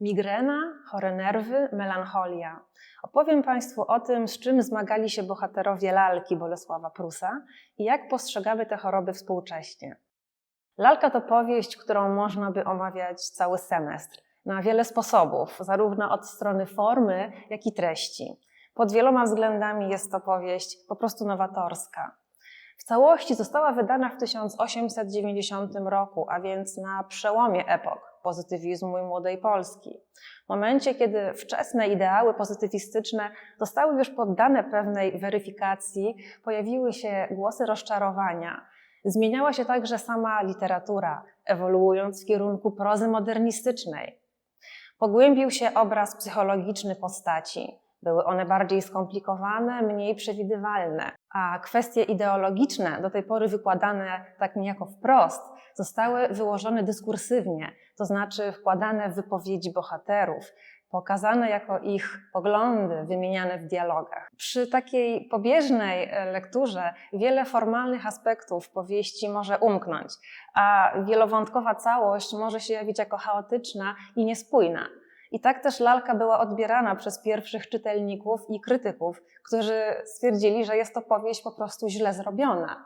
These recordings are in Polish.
Migrena, chore nerwy, melancholia. Opowiem Państwu o tym, z czym zmagali się bohaterowie lalki Bolesława Prusa i jak postrzegamy te choroby współcześnie. Lalka to powieść, którą można by omawiać cały semestr na wiele sposobów, zarówno od strony formy, jak i treści. Pod wieloma względami jest to powieść po prostu nowatorska. W całości została wydana w 1890 roku, a więc na przełomie epok pozytywizmu i młodej Polski. W momencie, kiedy wczesne ideały pozytywistyczne zostały już poddane pewnej weryfikacji, pojawiły się głosy rozczarowania. Zmieniała się także sama literatura, ewoluując w kierunku prozy modernistycznej. Pogłębił się obraz psychologiczny postaci. Były one bardziej skomplikowane, mniej przewidywalne, a kwestie ideologiczne, do tej pory wykładane tak niejako wprost, zostały wyłożone dyskursywnie, to znaczy wkładane w wypowiedzi bohaterów, pokazane jako ich poglądy, wymieniane w dialogach. Przy takiej pobieżnej lekturze wiele formalnych aspektów powieści może umknąć, a wielowątkowa całość może się jawić jako chaotyczna i niespójna. I tak też lalka była odbierana przez pierwszych czytelników i krytyków, którzy stwierdzili, że jest to powieść po prostu źle zrobiona.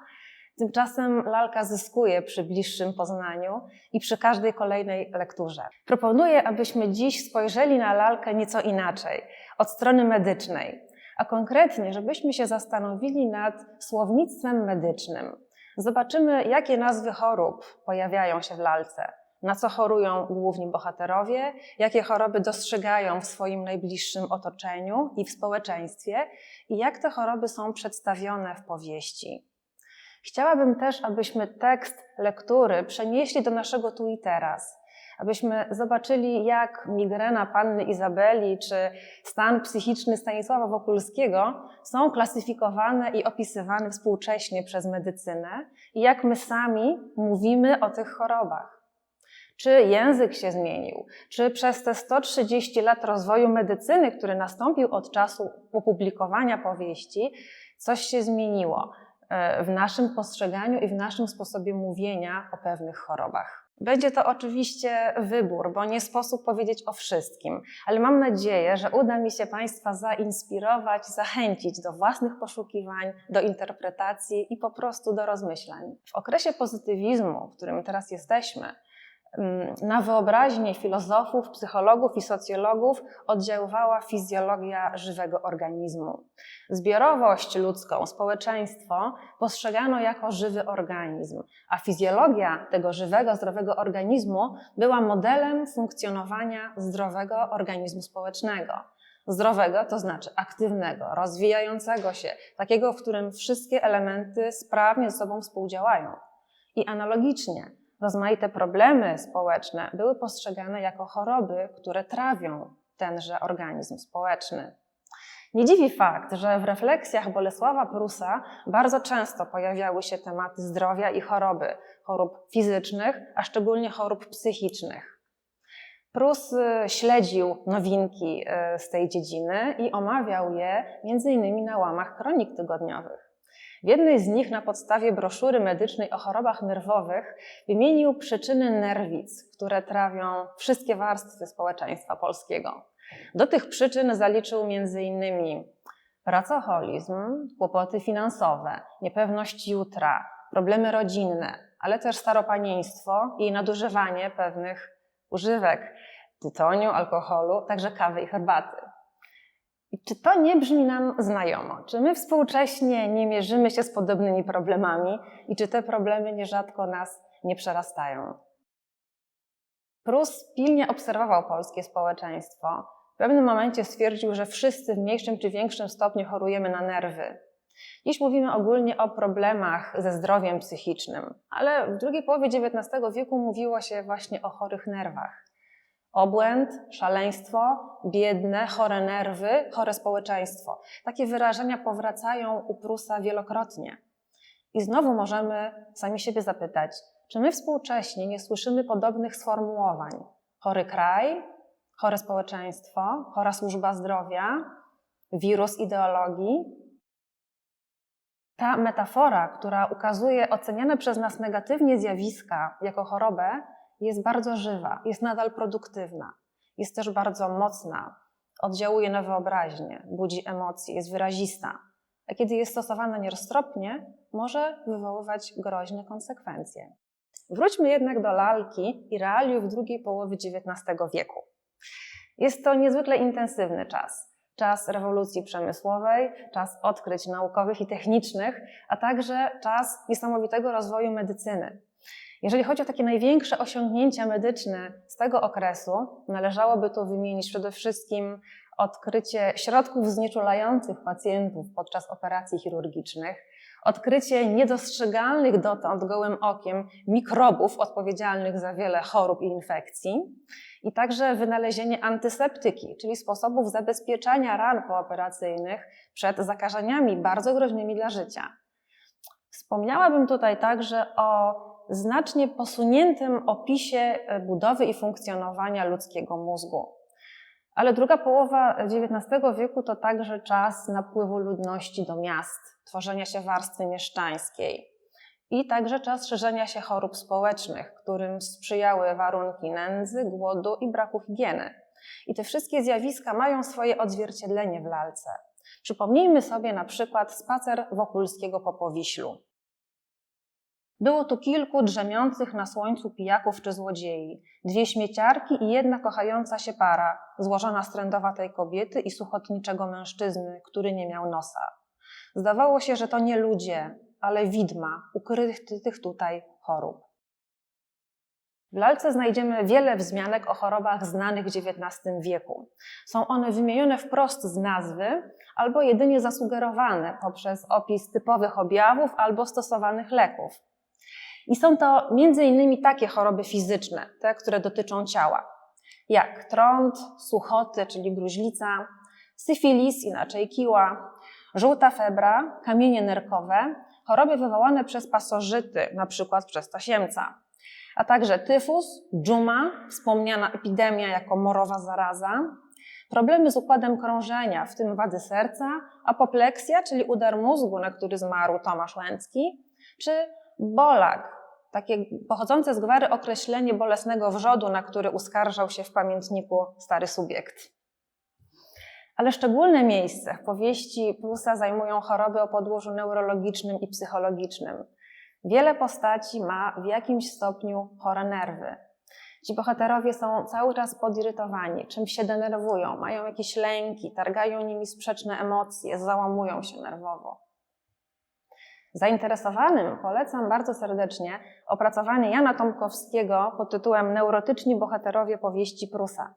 Tymczasem lalka zyskuje przy bliższym poznaniu i przy każdej kolejnej lekturze. Proponuję, abyśmy dziś spojrzeli na lalkę nieco inaczej, od strony medycznej, a konkretnie, żebyśmy się zastanowili nad słownictwem medycznym. Zobaczymy, jakie nazwy chorób pojawiają się w lalce na co chorują główni bohaterowie, jakie choroby dostrzegają w swoim najbliższym otoczeniu i w społeczeństwie i jak te choroby są przedstawione w powieści. Chciałabym też, abyśmy tekst lektury przenieśli do naszego tu i teraz, abyśmy zobaczyli, jak migrena panny Izabeli czy stan psychiczny Stanisława Wokulskiego są klasyfikowane i opisywane współcześnie przez medycynę i jak my sami mówimy o tych chorobach. Czy język się zmienił? Czy przez te 130 lat rozwoju medycyny, który nastąpił od czasu opublikowania powieści, coś się zmieniło e, w naszym postrzeganiu i w naszym sposobie mówienia o pewnych chorobach? Będzie to oczywiście wybór, bo nie sposób powiedzieć o wszystkim, ale mam nadzieję, że uda mi się Państwa zainspirować, zachęcić do własnych poszukiwań, do interpretacji i po prostu do rozmyślań. W okresie pozytywizmu, w którym teraz jesteśmy, na wyobraźnię filozofów, psychologów i socjologów oddziaływała fizjologia żywego organizmu. Zbiorowość ludzką, społeczeństwo postrzegano jako żywy organizm, a fizjologia tego żywego, zdrowego organizmu była modelem funkcjonowania zdrowego organizmu społecznego. Zdrowego to znaczy aktywnego, rozwijającego się, takiego, w którym wszystkie elementy sprawnie ze sobą współdziałają. I analogicznie, rozmaite problemy społeczne były postrzegane jako choroby, które trawią tenże organizm społeczny. Nie dziwi fakt, że w refleksjach Bolesława Prusa bardzo często pojawiały się tematy zdrowia i choroby, chorób fizycznych, a szczególnie chorób psychicznych. Prus y, śledził nowinki y, z tej dziedziny i omawiał je m.in. na łamach kronik tygodniowych. W jednej z nich na podstawie broszury medycznej o chorobach nerwowych wymienił przyczyny nerwic, które trawią wszystkie warstwy społeczeństwa polskiego. Do tych przyczyn zaliczył m.in. pracoholizm, kłopoty finansowe, niepewność jutra, problemy rodzinne, ale też staropanieństwo i nadużywanie pewnych używek tytoniu, alkoholu, także kawy i herbaty. Czy to nie brzmi nam znajomo? Czy my współcześnie nie mierzymy się z podobnymi problemami i czy te problemy nierzadko nas nie przerastają? Prus pilnie obserwował polskie społeczeństwo. W pewnym momencie stwierdził, że wszyscy w mniejszym czy większym stopniu chorujemy na nerwy. Dziś mówimy ogólnie o problemach ze zdrowiem psychicznym, ale w drugiej połowie XIX wieku mówiło się właśnie o chorych nerwach. Obłęd, szaleństwo, biedne, chore nerwy, chore społeczeństwo. Takie wyrażenia powracają u Prusa wielokrotnie. I znowu możemy sami siebie zapytać, czy my współcześnie nie słyszymy podobnych sformułowań? Chory kraj, chore społeczeństwo, chora służba zdrowia, wirus ideologii. Ta metafora, która ukazuje oceniane przez nas negatywnie zjawiska jako chorobę, jest bardzo żywa, jest nadal produktywna. Jest też bardzo mocna, oddziałuje na wyobraźnię, budzi emocje, jest wyrazista, a kiedy jest stosowana nieroztropnie, może wywoływać groźne konsekwencje. Wróćmy jednak do lalki i realiów drugiej połowy XIX wieku. Jest to niezwykle intensywny czas. Czas rewolucji przemysłowej, czas odkryć naukowych i technicznych, a także czas niesamowitego rozwoju medycyny. Jeżeli chodzi o takie największe osiągnięcia medyczne z tego okresu, należałoby tu wymienić przede wszystkim odkrycie środków znieczulających pacjentów podczas operacji chirurgicznych, odkrycie niedostrzegalnych dotąd gołym okiem mikrobów odpowiedzialnych za wiele chorób i infekcji i także wynalezienie antyseptyki, czyli sposobów zabezpieczania ran pooperacyjnych przed zakażeniami bardzo groźnymi dla życia. Wspomniałabym tutaj także o znacznie posuniętym opisie budowy i funkcjonowania ludzkiego mózgu. Ale druga połowa XIX wieku to także czas napływu ludności do miast, tworzenia się warstwy mieszczańskiej i także czas szerzenia się chorób społecznych, którym sprzyjały warunki nędzy, głodu i braku higieny. I te wszystkie zjawiska mają swoje odzwierciedlenie w lalce. Przypomnijmy sobie na przykład spacer Wokulskiego po Powiślu. Było tu kilku drzemiących na słońcu pijaków czy złodziei, dwie śmieciarki i jedna kochająca się para, złożona z trędowatej kobiety i suchotniczego mężczyzny, który nie miał nosa. Zdawało się, że to nie ludzie, ale widma ukrytych tutaj chorób. W lalce znajdziemy wiele wzmianek o chorobach znanych w XIX wieku. Są one wymienione wprost z nazwy albo jedynie zasugerowane poprzez opis typowych objawów albo stosowanych leków. I są to między innymi takie choroby fizyczne, te, które dotyczą ciała, jak trąd, suchoty, czyli gruźlica, syfilis, inaczej kiła, żółta febra, kamienie nerkowe, choroby wywołane przez pasożyty, na przykład przez tasiemca, a także tyfus, dżuma, wspomniana epidemia jako morowa zaraza, problemy z układem krążenia, w tym wady serca, apopleksja, czyli udar mózgu, na który zmarł Tomasz Łęcki, czy bolak, takie pochodzące z gwary określenie bolesnego wrzodu, na który uskarżał się w pamiętniku stary subiekt. Ale szczególne miejsce w powieści Prusa zajmują choroby o podłożu neurologicznym i psychologicznym. Wiele postaci ma w jakimś stopniu chore nerwy. Ci bohaterowie są cały czas podirytowani, czymś się denerwują, mają jakieś lęki, targają nimi sprzeczne emocje, załamują się nerwowo. Zainteresowanym polecam bardzo serdecznie opracowanie Jana Tomkowskiego pod tytułem Neurotyczni bohaterowie powieści Prusa.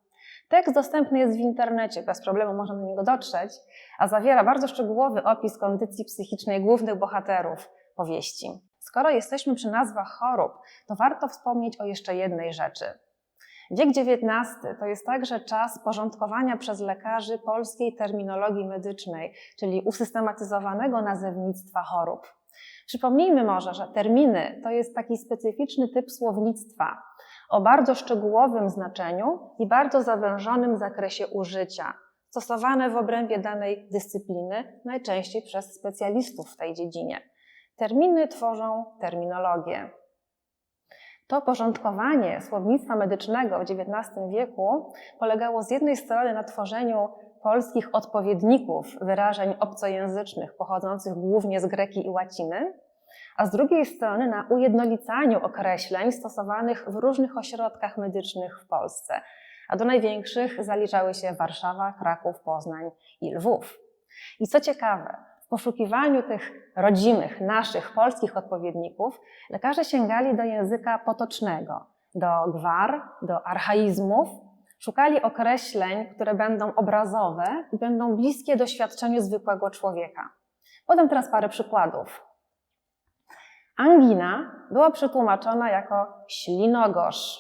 Tekst dostępny jest w internecie, bez problemu można do niego dotrzeć, a zawiera bardzo szczegółowy opis kondycji psychicznej głównych bohaterów powieści. Skoro jesteśmy przy nazwach chorób, to warto wspomnieć o jeszcze jednej rzeczy. Wiek XIX to jest także czas porządkowania przez lekarzy polskiej terminologii medycznej, czyli usystematyzowanego nazewnictwa chorób. Przypomnijmy może, że terminy to jest taki specyficzny typ słownictwa o bardzo szczegółowym znaczeniu i bardzo zawężonym zakresie użycia, stosowane w obrębie danej dyscypliny, najczęściej przez specjalistów w tej dziedzinie. Terminy tworzą terminologię. To porządkowanie słownictwa medycznego w XIX wieku polegało z jednej strony na tworzeniu polskich odpowiedników wyrażeń obcojęzycznych pochodzących głównie z greki i łaciny, a z drugiej strony na ujednolicaniu określeń stosowanych w różnych ośrodkach medycznych w Polsce. A do największych zaliczały się Warszawa, Kraków, Poznań i Lwów. I co ciekawe, w poszukiwaniu tych rodzimych, naszych, polskich odpowiedników, lekarze sięgali do języka potocznego, do gwar, do archaizmów, Szukali określeń, które będą obrazowe i będą bliskie doświadczeniu zwykłego człowieka. Podam teraz parę przykładów. Angina była przetłumaczona jako ślinogorz,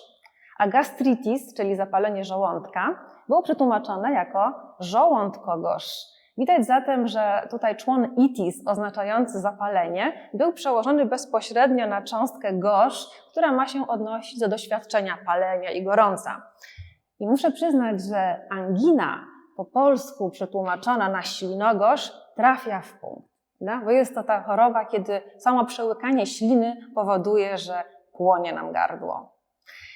a gastritis, czyli zapalenie żołądka, było przetłumaczone jako żołądkogorz. Widać zatem, że tutaj człon itis oznaczający zapalenie był przełożony bezpośrednio na cząstkę gorz, która ma się odnosić do doświadczenia palenia i gorąca. I muszę przyznać, że angina po polsku przetłumaczona na ślinogorz trafia w punkt. No? Bo jest to ta choroba, kiedy samo przełykanie śliny powoduje, że płonie nam gardło.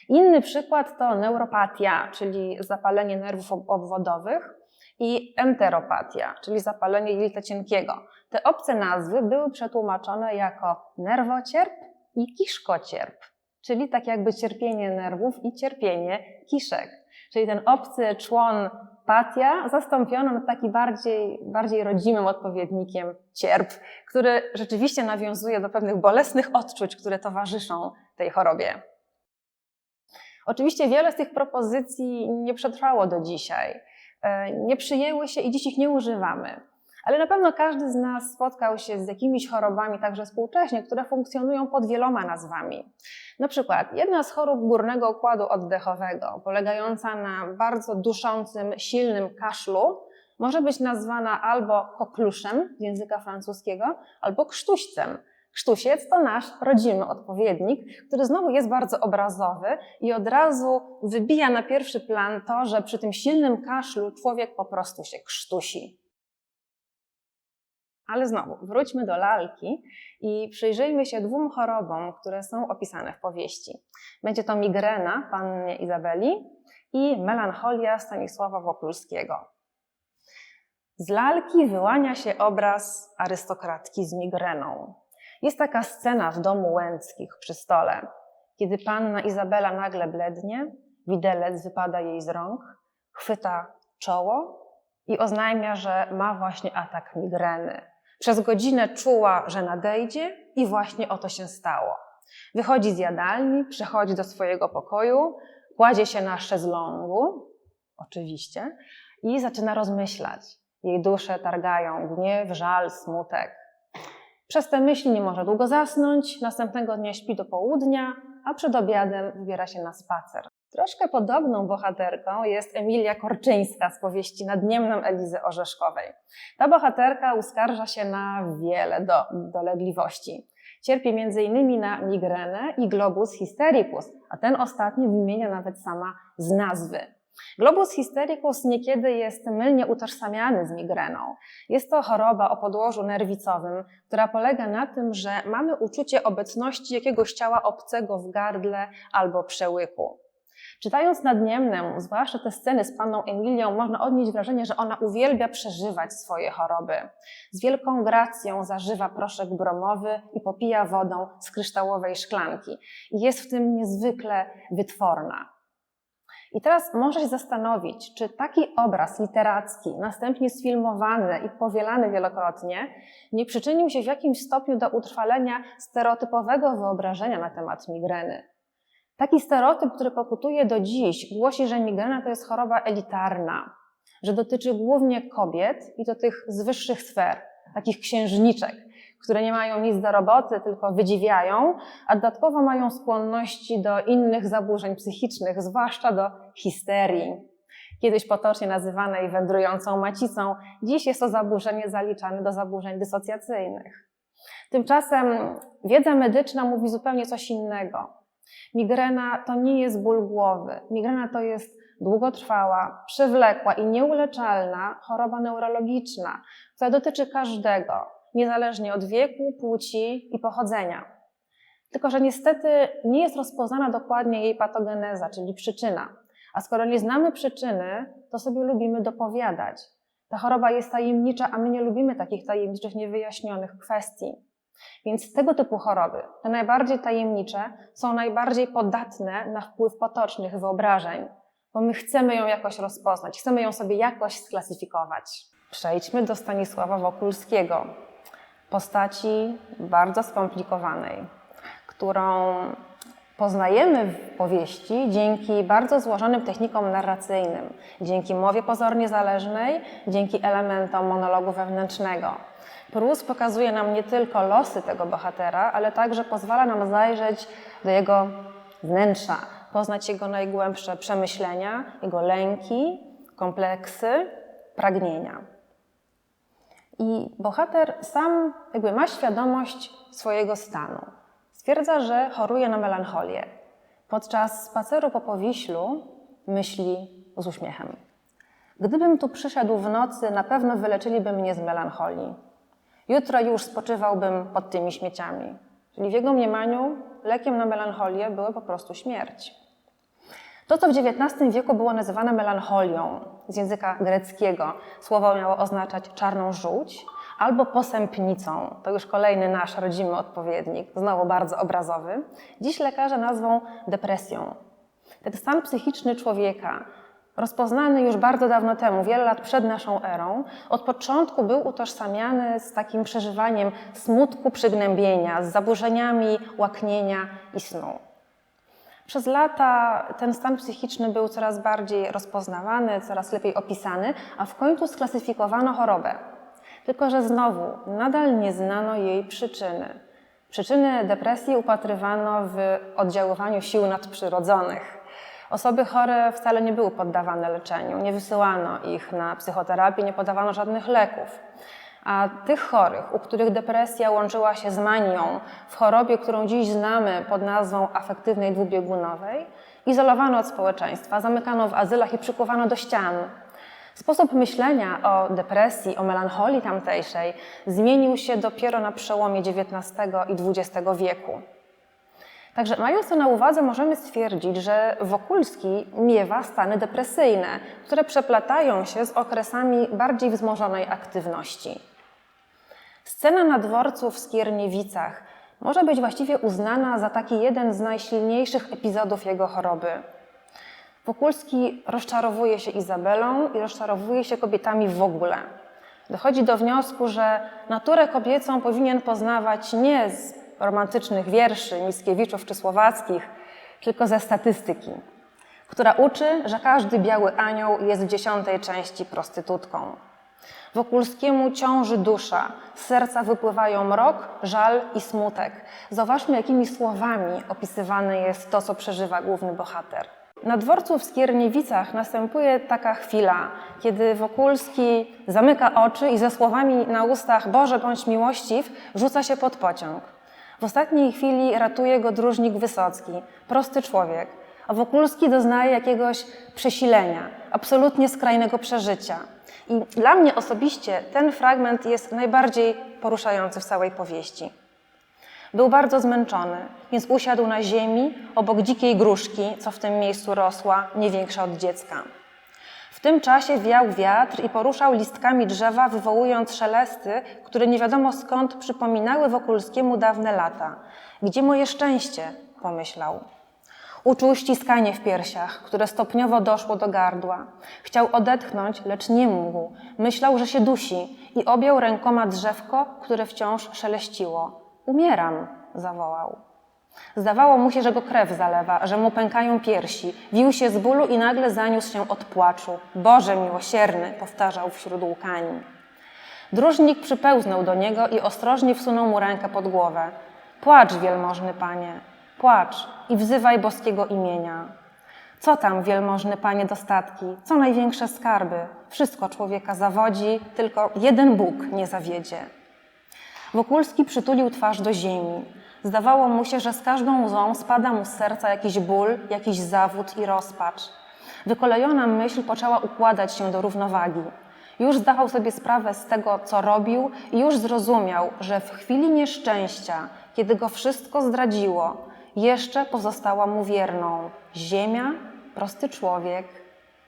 Inny przykład to neuropatia, czyli zapalenie nerwów obwodowych i enteropatia, czyli zapalenie jelita cienkiego. Te obce nazwy były przetłumaczone jako nerwocierp i kiszkocierp, czyli tak jakby cierpienie nerwów i cierpienie kiszek. Czyli ten obcy człon patia zastąpiono na taki bardziej, bardziej rodzimym odpowiednikiem cierp, który rzeczywiście nawiązuje do pewnych bolesnych odczuć, które towarzyszą tej chorobie. Oczywiście wiele z tych propozycji nie przetrwało do dzisiaj. E, nie przyjęły się i dziś ich nie używamy. Ale na pewno każdy z nas spotkał się z jakimiś chorobami, także współcześnie, które funkcjonują pod wieloma nazwami. Na przykład jedna z chorób górnego układu oddechowego, polegająca na bardzo duszącym, silnym kaszlu, może być nazwana albo kokluszem z języka francuskiego, albo krztuścem. Krztusiec to nasz rodzimy odpowiednik, który znowu jest bardzo obrazowy i od razu wybija na pierwszy plan to, że przy tym silnym kaszlu człowiek po prostu się krztusi. Ale znowu, wróćmy do lalki i przyjrzyjmy się dwóm chorobom, które są opisane w powieści. Będzie to migrena panny Izabeli i melancholia Stanisława Wokulskiego. Z lalki wyłania się obraz arystokratki z migreną. Jest taka scena w domu Łęckich przy stole, kiedy panna Izabela nagle blednie, widelec wypada jej z rąk, chwyta czoło i oznajmia, że ma właśnie atak migreny. Przez godzinę czuła, że nadejdzie i właśnie oto się stało. Wychodzi z jadalni, przechodzi do swojego pokoju, kładzie się na szezlongu, oczywiście, i zaczyna rozmyślać. Jej duszę targają gniew, żal, smutek. Przez te myśli nie może długo zasnąć, następnego dnia śpi do południa, a przed obiadem wybiera się na spacer. Troszkę podobną bohaterką jest Emilia Korczyńska z powieści Nadniemnem Elizy Orzeszkowej. Ta bohaterka uskarża się na wiele do, dolegliwości. Cierpi m.in. na migrenę i globus hystericus, a ten ostatni wymienia nawet sama z nazwy. Globus hystericus niekiedy jest mylnie utożsamiany z migreną. Jest to choroba o podłożu nerwicowym, która polega na tym, że mamy uczucie obecności jakiegoś ciała obcego w gardle albo przełyku. Czytając nadniemnem, zwłaszcza te sceny z panną Emilią, można odnieść wrażenie, że ona uwielbia przeżywać swoje choroby. Z wielką gracją zażywa proszek bromowy i popija wodą z kryształowej szklanki. Jest w tym niezwykle wytworna. I teraz można się zastanowić, czy taki obraz literacki, następnie sfilmowany i powielany wielokrotnie, nie przyczynił się w jakimś stopniu do utrwalenia stereotypowego wyobrażenia na temat migreny. Taki stereotyp, który pokutuje do dziś, głosi, że migrena to jest choroba elitarna, że dotyczy głównie kobiet i to tych z wyższych sfer, takich księżniczek, które nie mają nic do roboty, tylko wydziwiają, a dodatkowo mają skłonności do innych zaburzeń psychicznych, zwłaszcza do histerii. Kiedyś potocznie nazywanej wędrującą macicą, dziś jest to zaburzenie zaliczane do zaburzeń dysocjacyjnych. Tymczasem wiedza medyczna mówi zupełnie coś innego. Migrena to nie jest ból głowy. Migrena to jest długotrwała, przewlekła i nieuleczalna choroba neurologiczna, która dotyczy każdego, niezależnie od wieku, płci i pochodzenia. Tylko, że niestety nie jest rozpoznana dokładnie jej patogeneza, czyli przyczyna. A skoro nie znamy przyczyny, to sobie lubimy dopowiadać. Ta choroba jest tajemnicza, a my nie lubimy takich tajemniczych, niewyjaśnionych kwestii. Więc tego typu choroby, te najbardziej tajemnicze, są najbardziej podatne na wpływ potocznych wyobrażeń, bo my chcemy ją jakoś rozpoznać, chcemy ją sobie jakoś sklasyfikować. Przejdźmy do Stanisława Wokulskiego, postaci bardzo skomplikowanej, którą poznajemy w powieści dzięki bardzo złożonym technikom narracyjnym, dzięki mowie pozornie zależnej, dzięki elementom monologu wewnętrznego. Prus pokazuje nam nie tylko losy tego bohatera, ale także pozwala nam zajrzeć do jego wnętrza, poznać jego najgłębsze przemyślenia, jego lęki, kompleksy, pragnienia. I bohater sam jakby ma świadomość swojego stanu. Stwierdza, że choruje na melancholię. Podczas spaceru po Powiślu myśli z uśmiechem. Gdybym tu przyszedł w nocy, na pewno wyleczyliby mnie z melancholii. Jutro już spoczywałbym pod tymi śmieciami. Czyli w jego mniemaniu lekiem na melancholię była po prostu śmierć. To, co w XIX wieku było nazywane melancholią z języka greckiego, słowo miało oznaczać czarną żółć, albo posępnicą, to już kolejny nasz rodzimy odpowiednik, znowu bardzo obrazowy, dziś lekarze nazwą depresją. Ten stan psychiczny człowieka, rozpoznany już bardzo dawno temu, wiele lat przed naszą erą, od początku był utożsamiany z takim przeżywaniem smutku, przygnębienia, z zaburzeniami łaknienia i snu. Przez lata ten stan psychiczny był coraz bardziej rozpoznawany, coraz lepiej opisany, a w końcu sklasyfikowano chorobę. Tylko, że znowu nadal nie znano jej przyczyny. Przyczyny depresji upatrywano w oddziaływaniu sił nadprzyrodzonych. Osoby chore wcale nie były poddawane leczeniu, nie wysyłano ich na psychoterapię, nie podawano żadnych leków. A tych chorych, u których depresja łączyła się z manią, w chorobie, którą dziś znamy pod nazwą afektywnej dwubiegunowej, izolowano od społeczeństwa, zamykano w azylach i przykuwano do ścian. Sposób myślenia o depresji, o melancholii tamtejszej zmienił się dopiero na przełomie XIX i XX wieku. Także mając to na uwadze, możemy stwierdzić, że Wokulski miewa stany depresyjne, które przeplatają się z okresami bardziej wzmożonej aktywności. Scena na dworcu w Skierniewicach może być właściwie uznana za taki jeden z najsilniejszych epizodów jego choroby. Wokulski rozczarowuje się Izabelą i rozczarowuje się kobietami w ogóle. Dochodzi do wniosku, że naturę kobiecą powinien poznawać nie z romantycznych wierszy Mickiewiczów czy Słowackich, tylko ze statystyki, która uczy, że każdy biały anioł jest w dziesiątej części prostytutką. Wokulskiemu ciąży dusza, z serca wypływają mrok, żal i smutek. Zauważmy, jakimi słowami opisywane jest to, co przeżywa główny bohater. Na dworcu w Skierniewicach następuje taka chwila, kiedy Wokulski zamyka oczy i ze słowami na ustach Boże bądź miłościw rzuca się pod pociąg. W ostatniej chwili ratuje go dróżnik Wysocki, prosty człowiek, a Wokulski doznaje jakiegoś przesilenia, absolutnie skrajnego przeżycia. I dla mnie osobiście ten fragment jest najbardziej poruszający w całej powieści. Był bardzo zmęczony, więc usiadł na ziemi obok dzikiej gruszki, co w tym miejscu rosła, nie większa od dziecka. Tym czasie wiał wiatr i poruszał listkami drzewa, wywołując szelesty, które nie wiadomo skąd przypominały Wokulskiemu dawne lata. Gdzie moje szczęście? pomyślał. Uczuł ściskanie w piersiach, które stopniowo doszło do gardła. Chciał odetchnąć, lecz nie mógł. Myślał, że się dusi i objął rękoma drzewko, które wciąż szeleściło. Umieram, zawołał. Zdawało mu się, że go krew zalewa, że mu pękają piersi. Wił się z bólu i nagle zaniósł się od płaczu. Boże miłosierny, powtarzał wśród łkań. Dróżnik przypełznął do niego i ostrożnie wsunął mu rękę pod głowę. Płacz, wielmożny panie, płacz i wzywaj boskiego imienia. Co tam, wielmożny panie, dostatki, co największe skarby? Wszystko człowieka zawodzi, tylko jeden Bóg nie zawiedzie. Wokulski przytulił twarz do ziemi. Zdawało mu się, że z każdą łzą spada mu z serca jakiś ból, jakiś zawód i rozpacz. Wykolejona myśl poczęła układać się do równowagi. Już zdawał sobie sprawę z tego, co robił, i już zrozumiał, że w chwili nieszczęścia, kiedy go wszystko zdradziło, jeszcze pozostała mu wierną ziemia, prosty człowiek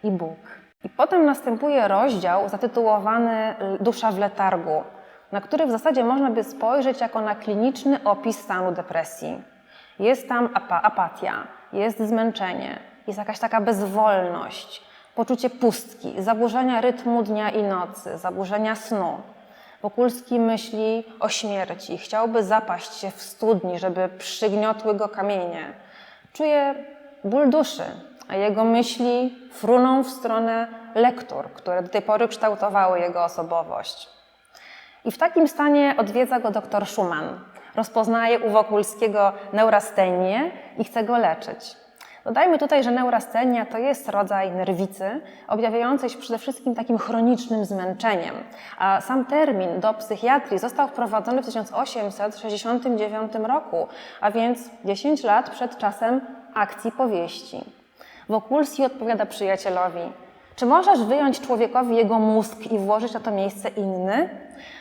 i Bóg. I potem następuje rozdział zatytułowany Dusza w letargu na który w zasadzie można by spojrzeć jako na kliniczny opis stanu depresji. Jest tam apatia, jest zmęczenie, jest jakaś taka bezwolność, poczucie pustki, zaburzenia rytmu dnia i nocy, zaburzenia snu. Wokulski myśli o śmierci, chciałby zapaść się w studni, żeby przygniotły go kamienie. Czuje ból duszy, a jego myśli fruną w stronę lektur, które do tej pory kształtowały jego osobowość. I w takim stanie odwiedza go dr Schumann. Rozpoznaje u Wokulskiego neurastenię i chce go leczyć. Dodajmy tutaj, że neurastenia to jest rodzaj nerwicy, objawiającej się przede wszystkim takim chronicznym zmęczeniem. A sam termin do psychiatrii został wprowadzony w 1869 roku, a więc 10 lat przed czasem akcji powieści. Wokulski odpowiada przyjacielowi: Czy możesz wyjąć człowiekowi jego mózg i włożyć na to miejsce inny?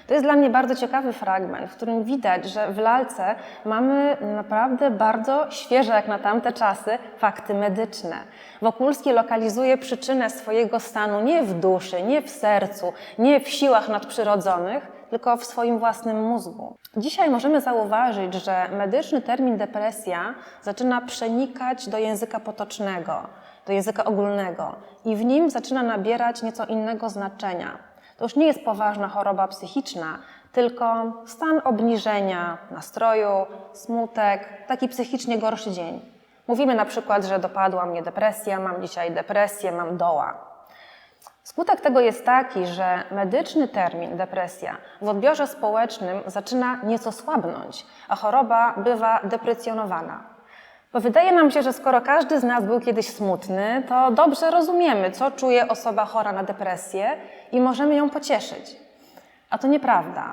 To jest dla mnie bardzo ciekawy fragment, w którym widać, że w lalce mamy naprawdę bardzo świeże, jak na tamte czasy, fakty medyczne. Wokulski lokalizuje przyczynę swojego stanu nie w duszy, nie w sercu, nie w siłach nadprzyrodzonych, tylko w swoim własnym mózgu. Dzisiaj możemy zauważyć, że medyczny termin depresja zaczyna przenikać do języka potocznego, do języka ogólnego i w nim zaczyna nabierać nieco innego znaczenia. To już nie jest poważna choroba psychiczna, tylko stan obniżenia nastroju, smutek, taki psychicznie gorszy dzień. Mówimy na przykład, że dopadła mnie depresja, mam dzisiaj depresję, mam doła. Skutek tego jest taki, że medyczny termin depresja w odbiorze społecznym zaczyna nieco słabnąć, a choroba bywa deprecjonowana. Bo wydaje nam się, że skoro każdy z nas był kiedyś smutny, to dobrze rozumiemy, co czuje osoba chora na depresję i możemy ją pocieszyć. A to nieprawda.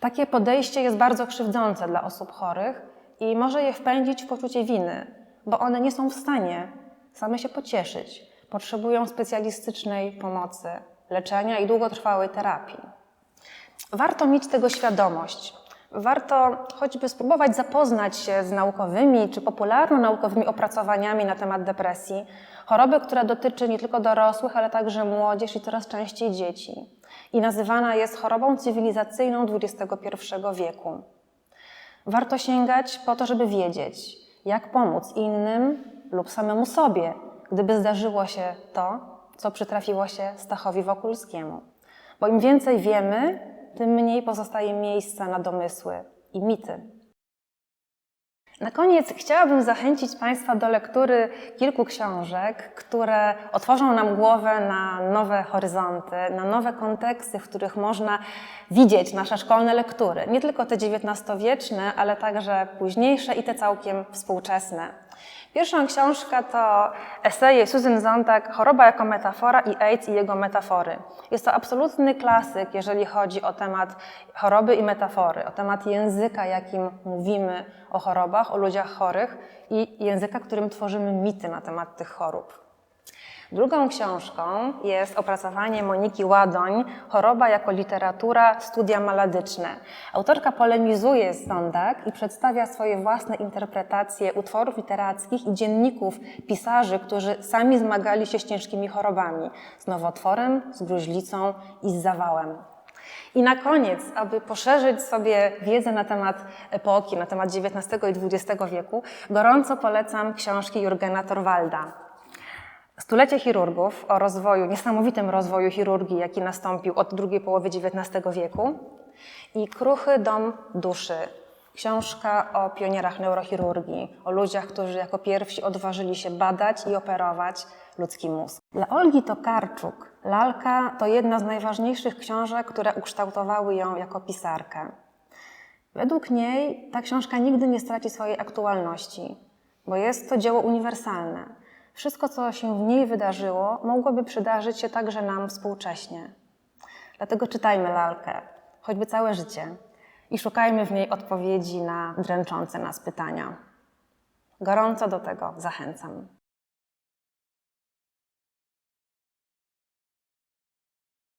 Takie podejście jest bardzo krzywdzące dla osób chorych i może je wpędzić w poczucie winy, bo one nie są w stanie same się pocieszyć. Potrzebują specjalistycznej pomocy, leczenia i długotrwałej terapii. Warto mieć tego świadomość. Warto choćby spróbować zapoznać się z naukowymi czy popularno-naukowymi opracowaniami na temat depresji, choroby, która dotyczy nie tylko dorosłych, ale także młodzież i coraz częściej dzieci. I nazywana jest chorobą cywilizacyjną XXI wieku. Warto sięgać po to, żeby wiedzieć, jak pomóc innym lub samemu sobie, gdyby zdarzyło się to, co przytrafiło się Stachowi Wokulskiemu. Bo im więcej wiemy, tym mniej pozostaje miejsca na domysły i mity. Na koniec chciałabym zachęcić Państwa do lektury kilku książek, które otworzą nam głowę na nowe horyzonty, na nowe konteksty, w których można widzieć nasze szkolne lektury. Nie tylko te XIX-wieczne, ale także późniejsze i te całkiem współczesne. Pierwsza książka to eseje Susan Sontag Choroba jako metafora i AIDS i jego metafory. Jest to absolutny klasyk, jeżeli chodzi o temat choroby i metafory, o temat języka, jakim mówimy o chorobach, o ludziach chorych i języka, którym tworzymy mity na temat tych chorób. Drugą książką jest opracowanie Moniki Ładoń Choroba jako literatura, studia maladyczne. Autorka polemizuje z Sondak i przedstawia swoje własne interpretacje utworów literackich i dzienników pisarzy, którzy sami zmagali się z ciężkimi chorobami, z nowotworem, z gruźlicą i z zawałem. I na koniec, aby poszerzyć sobie wiedzę na temat epoki, na temat XIX i XX wieku, gorąco polecam książki Jurgena Torwalda. Stulecie chirurgów o rozwoju, niesamowitym rozwoju chirurgii, jaki nastąpił od drugiej połowy XIX wieku i Kruchy Dom Duszy, książka o pionierach neurochirurgii, o ludziach, którzy jako pierwsi odważyli się badać i operować ludzki mózg. Dla Olgi Tokarczuk Lalka to jedna z najważniejszych książek, które ukształtowały ją jako pisarkę. Według niej ta książka nigdy nie straci swojej aktualności, bo jest to dzieło uniwersalne. Wszystko, co się w niej wydarzyło, mogłoby przydarzyć się także nam współcześnie. Dlatego czytajmy lalkę, choćby całe życie, i szukajmy w niej odpowiedzi na dręczące nas pytania. Gorąco do tego zachęcam.